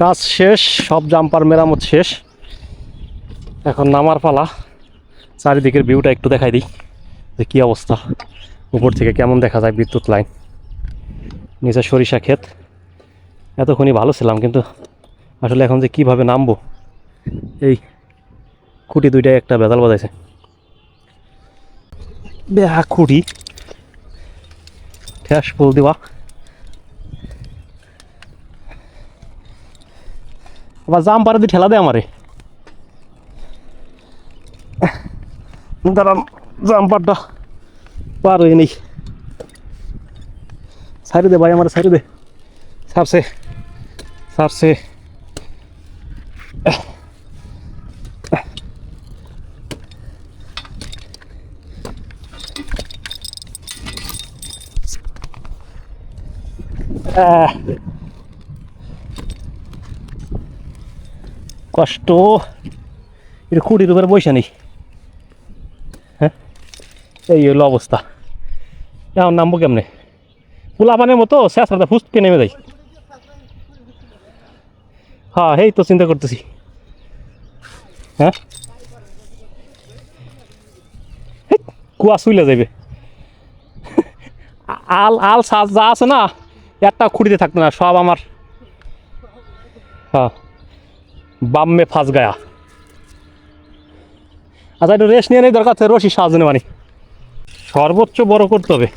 কাজ শেষ, সব জাম্পার মেরামত শেষ। এখন নামার পালা। চারিদিকের ভিউটা একটু দেখাই দিই, যে কী অবস্থা। উপর থেকে কেমন দেখা যায় বিদ্যুৎ লাইন। নিচে সরিষা ক্ষেত। এতক্ষণই ভালো ছিলাম, কিন্তু আসলে এখন যে কীভাবে নামবো, এই খুঁটি দুইটাই একটা বেদাল বাজাইছে। বেহা খুঁটি ঠেস ফুল দিবা। আবার জাম পারে দিয়ে ঠেলা দে আমারে। দাঁড়ান জাম্পারটা পার হয়ে নেই। সাইড দে ভাই, আমার সাইড দে। সারছে সারছে আহ। কষ্ট। এটা খুঁটির উপরে বসে নেই। হ্যাঁ? এই হলো অবস্থা। এখন নামবো কেমনে? পোলাপানের মতো শেষরাতে ফুসকে নেমে যাই হ্যাঁ এই তো চিন্তা করতেছি। হ্যাঁ? কুয়া শুইলে যাবে আল আল সাজ যা আছে না, একটা খুঁটিতে থাকতো না, সব আমার। হ্যাঁ। বাম্মে ফাঁস গায়া। আচ্ছা একটু রেস্ট নিয়ে নেই, দরকার থেকে রশি সাজানো মানে। সর্বোচ্চ বড় করতে হবে।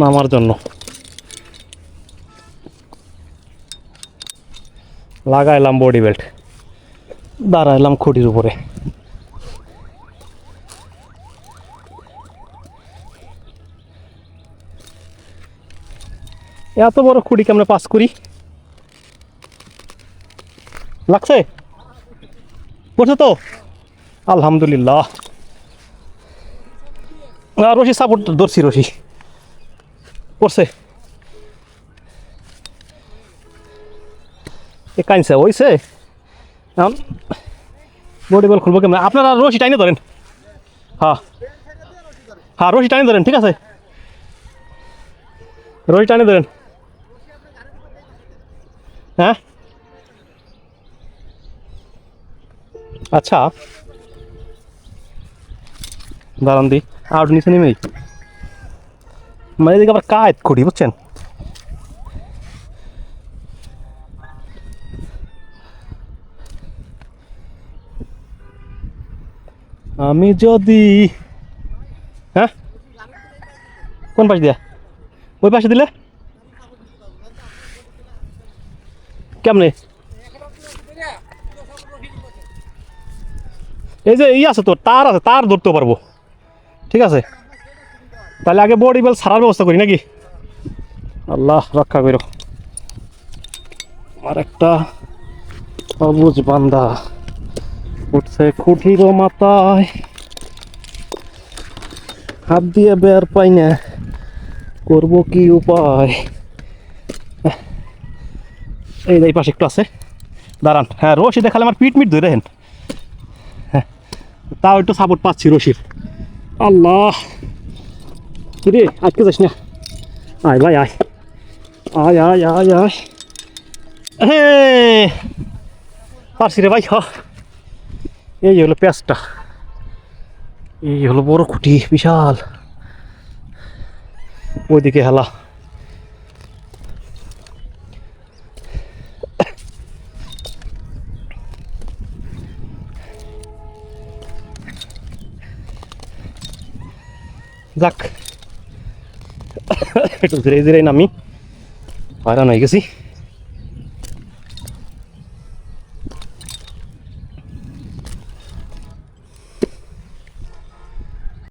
নামার জন্য। লাগাইলাম বডি বেল্ট দাঁড়াইলাম খুঁটির উপরে। এত বড় খুঁটি কেমনে পাস করি? লাগছে? পড়ছে তো? আলহামদুলিল্লাহ। আর রশি সাপোর্ট ধরছি রশি। পড়ছে এ কাইনছে ওইছে এখন বডি বল খুলবো কেমন? আপনারা রশি টাইনে ধরেন। হ্যাঁ। হ্যাঁ রশি টাইনে ধরেন, ঠিক আছে? রশি টাইনে ধরেন। হ্যাঁ? আচ্ছা। দাঁড়ান দি, আর নিচে নেমেই মানে এদিকে আবার কায়ত করি, বুঝছেন? আমি যদি হ্যাঁ? কোন পাশ দিয়া? ওই পাশে দিলে? কেমনে এই যে ই আছে তো তার আছে তার ধরতে পারব ঠিক আছে তাহলে আগে বডি বেল সারার ব্যবস্থা করি নাকি আল্লাহ রক্ষা করো আর একটা অবুজ বান্দা উঠছে খুঁটির মাথায় হাত দিয়ে বের পাই না করব কি উপায় এই এই পাশে একটু আছে। দাঁড়ান। হ্যাঁ রশি দেখালে আমার পিট মিট ধরে হেন হ্যাঁ তাও একটু সাপোর্ট পাচ্ছি রশির। আল্লাহ। রে আজকে যাস না। আয় ভাই, আয়। আয় আয় আয় আয়। হে! পারছি রে ভাই, হ। এই হলো পেঁচটা এই হলো বড় খুঁটি, বিশাল। ওইদিকে হেলা। যাক। একটু ধীরে ধীরে নামি। হয়রান হয়ে গেছি।